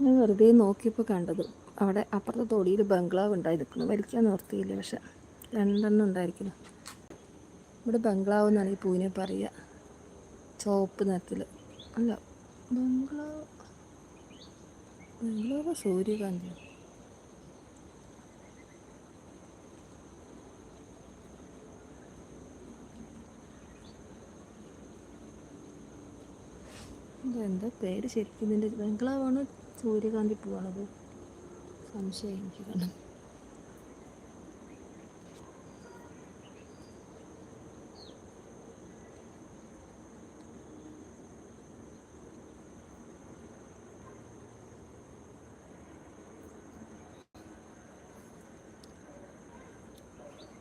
ഞാൻ വെറുതെ നോക്കിയപ്പോൾ കണ്ടത് അവിടെ അപ്പുറത്തെ തൊടിയിൽ ബംഗ്ലാവ് ഉണ്ടായി നിൽക്കുന്നു വലിക്കാൻ നിർത്തിയില്ല പക്ഷെ രണ്ടെണ്ണം ഉണ്ടായിരിക്കുന്നു. ഇവിടെ ബംഗ്ലാവ് എന്നാണ് ഈ പൂവിനെ പറയുക. ചുവപ്പ് നിറത്തിൽ അല്ല ബംഗ്ലാവ്. ബംഗ്ലാവ് സൂര്യകാന്തി. എന്താ പേര് ശരിക്കും ഇതിന്റെ ബംഗ്ലാവാണോ സൂര്യകാന്തി പൂവാണത്. സംശയം എനിക്ക് കാണാം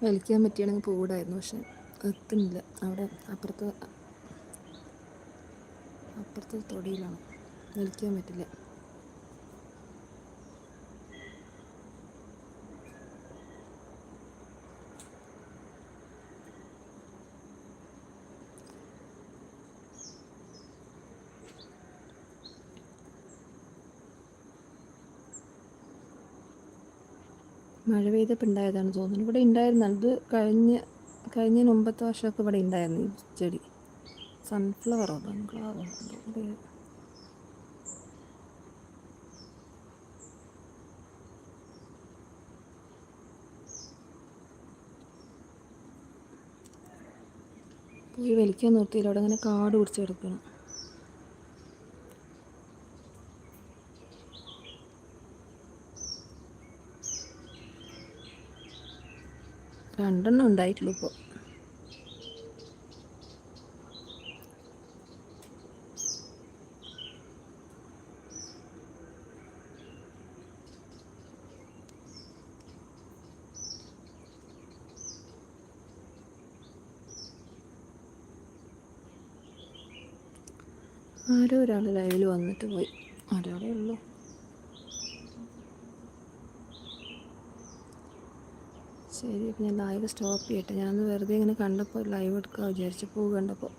വലിക്കാൻ പറ്റിയാണെങ്കിൽ പോകൂടായിരുന്നു പക്ഷെ എത്തുന്നില്ല. അവിടെ അപ്പുറത്ത് അപ്പുറത്തെ തൊടിയിലാണ്. വലിക്കാൻ പറ്റില്ല. മഴ പെയ്തപ്പോൾ ഉണ്ടായതാണ് തോന്നുന്നത് ഇവിടെ ഉണ്ടായിരുന്നു അത് കഴിഞ്ഞ കഴിഞ്ഞ മുമ്പത്തെ വർഷമൊക്കെ ഇവിടെ ഉണ്ടായിരുന്നു ഈ ചെടി. സൺഫ്ലവറോ ബംഗ്ലാവോ പോയി വലിക്കാൻ നിർത്തിയില്ല. അവിടെ അങ്ങനെ കാട് പിടിച്ച് കിടക്കണം. രണ്ടെണ്ണം ഉണ്ടായിട്ടുള്ളൂ ഇപ്പോൾ ആരോ ഒരാൾ ലൈവിൽ വന്നിട്ട് പോയി. ഒരാളേ ഉള്ളൂ. ശരി അപ്പം ഞാൻ ലൈവ് സ്റ്റോപ്പ് ചെയ്യട്ടെ. ഞാനൊന്ന് വെറുതെ ഇങ്ങനെ കണ്ടപ്പോൾ ലൈവ് എടുക്കുക വിചാരിച്ച് പൂ കണ്ടപ്പോൾ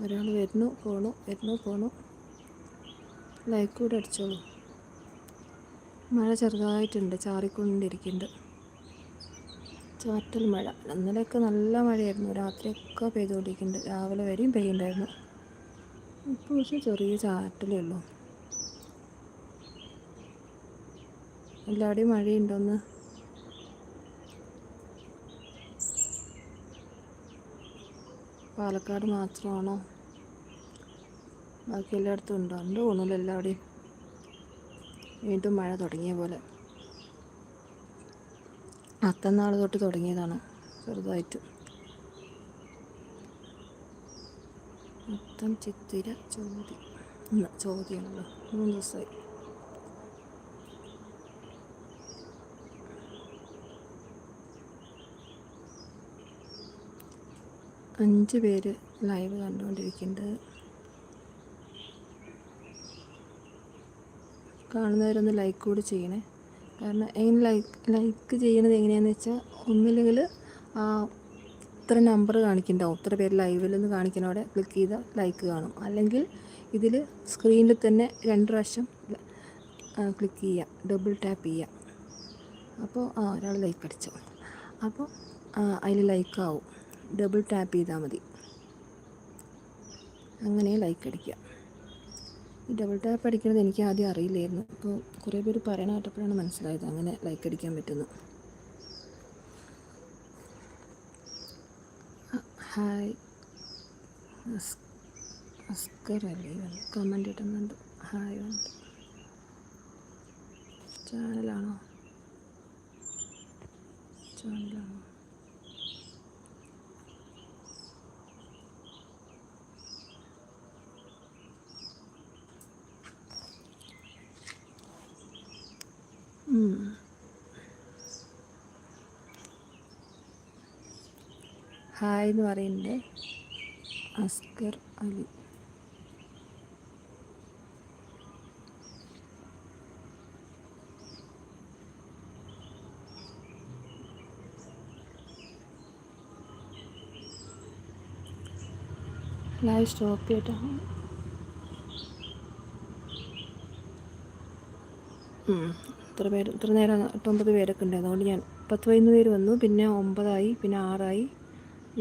ഒരാൾ വരുന്നു പോണു വരുന്നു പോണു. ലൈക്ക് കൂടെ അടിച്ചോളൂ. മഴ ചെറുതായിട്ടുണ്ട് ചാറിക്കൊണ്ടിരിക്കുന്നുണ്ട്. ചാറ്റൽ മഴ. ഇന്നലെയൊക്കെ നല്ല മഴയായിരുന്നു. രാത്രിയൊക്കെ പെയ്തുകൊണ്ടിരിക്കുന്നുണ്ട്. രാവിലെ വരെയും പെയ്യുന്നുണ്ടായിരുന്നു. ഇപ്പോൾ പക്ഷേ ചെറിയ ചാറ്റലേ ഉള്ളൂ. എല്ലാവിടെയും മഴയുണ്ടോന്ന്? പാലക്കാട് മാത്രമാണോ? ബാക്കി എല്ലായിടത്തും ഉണ്ടോ? ഉണ്ട് തോന്നുന്നില്ല എല്ലാവിടെയും. വീണ്ടും മഴ തുടങ്ങിയ പോലെ. അത്തന്നാൾ തൊട്ട് തുടങ്ങിയതാണ് ചെറുതായിട്ട്. മൊത്തം ചിത്തിര ചോതി. ചോദ്യമാണല്ലോ മൂന്ന് ദിവസമായി. അഞ്ച് പേര് ലൈവ് കണ്ടുകൊണ്ടിരിക്കുന്നത് കാണുന്നവരൊന്ന് ലൈക്ക് കൂടി ചെയ്യണേ. കാരണം എങ്ങനെ ലൈക്ക് ലൈക്ക് ചെയ്യണത് എങ്ങനെയാണെന്ന് വെച്ചാൽ ഒന്നില്ലെങ്കിൽ ആ ഇത്ര നമ്പർ കാണിക്കുന്നുണ്ടാവും ഇത്ര പേര് ലൈവിൽ നിന്ന് കാണിക്കുന്നവിടെ ക്ലിക്ക് ചെയ്താൽ ലൈക്ക് കാണും. അല്ലെങ്കിൽ ഇതിൽ സ്ക്രീനിൽ തന്നെ രണ്ട് പ്രാവശ്യം ക്ലിക്ക് ചെയ്യാം ഡബിൾ ടാപ്പ് ചെയ്യാം. അപ്പോൾ ആ ഒരാൾ ലൈക്ക് അടിച്ചു. അപ്പോൾ അതിൽ ലൈക്ക് ആവും. ഡബിൾ ടാപ്പ് ചെയ്താൽ മതി. അങ്ങനെ ലൈക്ക് അടിക്കുക. ഈ ഡബിൾ ടാപ്പ് അടിക്കുന്നത് എനിക്ക് ആദ്യം അറിയില്ലായിരുന്നു. അപ്പോൾ കുറേ പേര് പറയണ കേട്ടപ്പോഴാണ് മനസ്സിലായത് അങ്ങനെ ലൈക്ക് അടിക്കാൻ പറ്റുന്നു. ഹായ് അസ്കർ അല്ലേ? കമന്റ് ഇട്ടുന്നുണ്ട് ഹായ് ഉണ്ട്. ചാനലാണോ ചാനലാണോ ഹായ് എന്ന് പറയുന്നത് അസ്കർ അലി. ലൈവ് സ്റ്റോപ്പ് ചെയ്തിട്ടാണ് ഇത്ര പേര് ഇത്ര നേരം എട്ടൊമ്പത് പേരൊക്കെ ഉണ്ട്. അതുകൊണ്ട് ഞാൻ പത്ത് പതിനൊന്ന് പേര് വന്നു. പിന്നെ ഒമ്പതായി പിന്നെ ആറായി.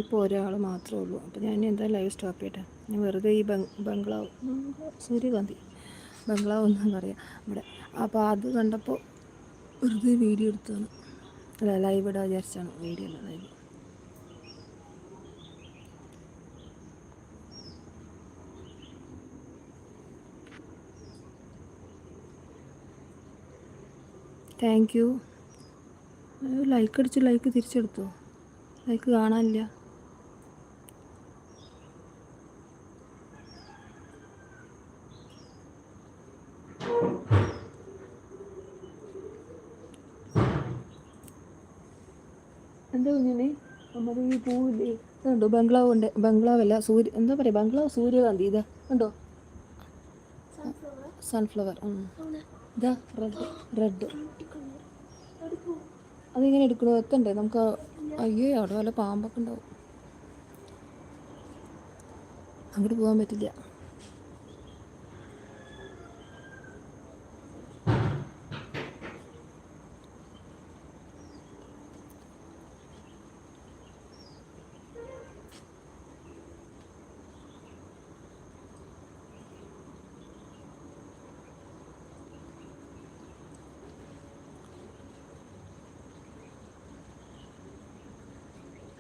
ഇപ്പോൾ ഒരാൾ മാത്രമേ ഉള്ളൂ. അപ്പോൾ ഞാൻ എന്താ ലൈവ് സ്റ്റോപ്പ് ചെയ്യട്ടെ. ഞാൻ വെറുതെ ഈ ബംഗ്ലാവ് സൂര്യകാന്തി ബംഗ്ലാവ് എന്നാണ് പറയാം. ഇവിടെ. അപ്പോൾ അത് കണ്ടപ്പോൾ വെറുതെ വീഡിയോ എടുത്താണ് അല്ല ലൈവ് ഇടാൻ വിചാരിച്ചാണ് വീഡിയോ അല്ല ലൈവ് താങ്ക് യു ലൈക്ക് അടിച്ച് ലൈക്ക് തിരിച്ചെടുത്തോ? ലൈക്ക് കാണാനില്ല എന്താ കുഞ്ഞനെ നമ്മുടെ ഈ പൂവില്ലേ? ഇതുണ്ടോ ബംഗ്ലാവ് ഉണ്ട് ബംഗ്ലാവല്ല സൂര്യ എന്താ പറയുക ബംഗ്ലാവ് സൂര്യകാന്തി. ഇതാ കണ്ടോ? സൺഫ്ലവർ ഇതാ റെഡ് റെഡ് അതിങ്ങനെ എടുക്കണോ? എത്തണ്ടേ നമുക്ക് അയ്യോ അവിടെ വല്ല പാമ്പൊക്കെ ഉണ്ടാവും. അങ്ങോട്ട് പോകാൻ പറ്റില്ല.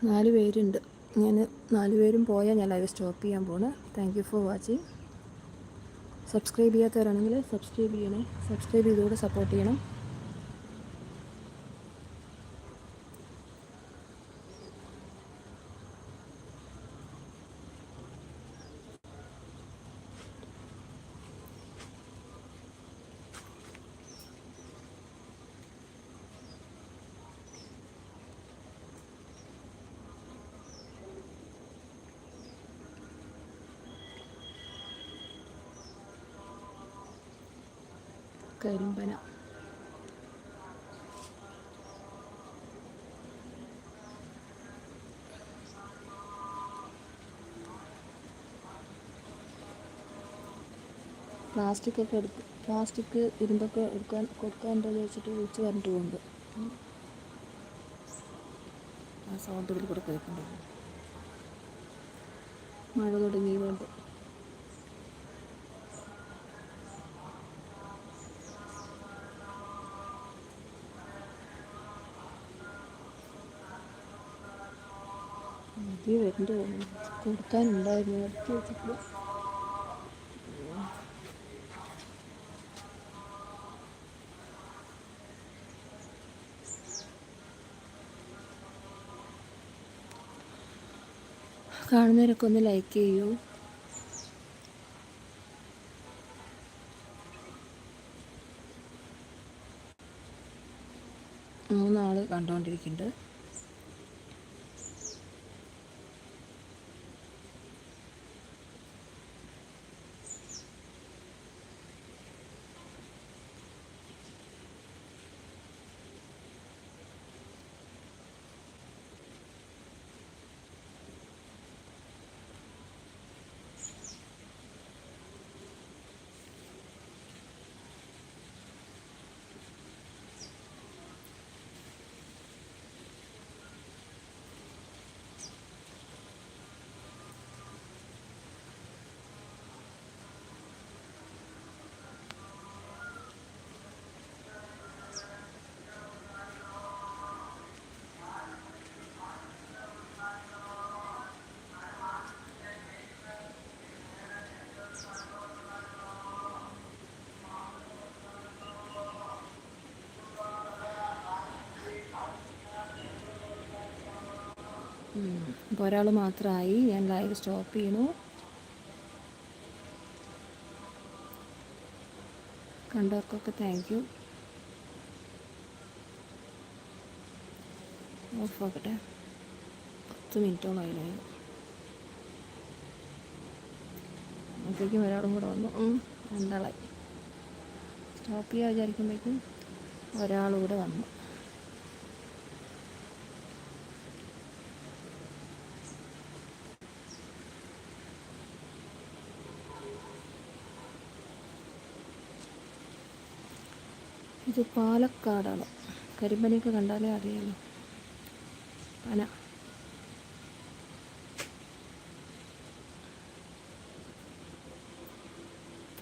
നാല് പേരുണ്ട്. ഞാൻ നാല് പേരും പോയാൽ ഞാൻ ലൈവ് സ്റ്റോപ്പ് ചെയ്യാൻ പോണ്. Thank you for watching subscribe ചെയ്യാത്തവരാണെങ്കിൽ സബ്സ്ക്രൈബ് ചെയ്യണേ. സബ്സ്ക്രൈബ് ചെയ്തുകൂടെ സപ്പോർട്ട് ചെയ്യണം. കരിമ്പന. പ്ലാസ്റ്റിക് ഒക്കെ എടുത്ത് പ്ലാസ്റ്റിക് ഇരുമ്പൊക്കെ എടുക്കാൻ കൊടുക്കാനുണ്ടോ ചോദിച്ചിട്ട് വിളിച്ച് പറഞ്ഞിട്ട് പോകുന്നുണ്ട് ആ സൗണ്ട് കൂടെ കേൾക്കുന്നുണ്ട് മഴ പുതിയ വരുന്നുണ്ട് കൊടുക്കാനുണ്ടായിരുന്നു. നിർത്തി വെച്ചിട്ട്. കാണുന്നവരൊക്കെ ഒന്ന് ലൈക്ക് ചെയ്യൂ. മൂന്നാൾ കണ്ടുകൊണ്ടിരിക്കുന്നുണ്ട് അപ്പോൾ ഒരാൾ മാത്രമായി ഞാൻ ലൈവ് സ്റ്റോപ്പ് ചെയ്യണു. കണ്ടവർക്കൊക്കെ താങ്ക് യു ഓഫ് ആക്കട്ടെ. പത്ത് മിനിറ്റോളം ആയിരുന്നു അപ്പോഴേക്കും ഒരാളും കൂടെ വന്നു. രണ്ടാളായി. സ്റ്റോപ്പ് ചെയ്യാൻ വിചാരിക്കുമ്പോഴേക്കും ഒരാളും കൂടെ വന്നു. ഇത് പാലക്കാടാണ്. കരിമ്പനിയൊക്കെ കണ്ടാലേ അറിയാമല്ലോ പന.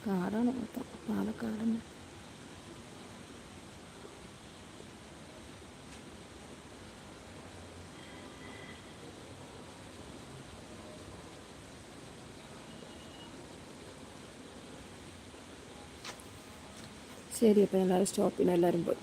കാടാണ് മൊത്തം. പാലക്കാടന്നെ ശരി അപ്പോൾ എല്ലാവരും സ്റ്റോപ്പിന് എല്ലാവരും പോയി.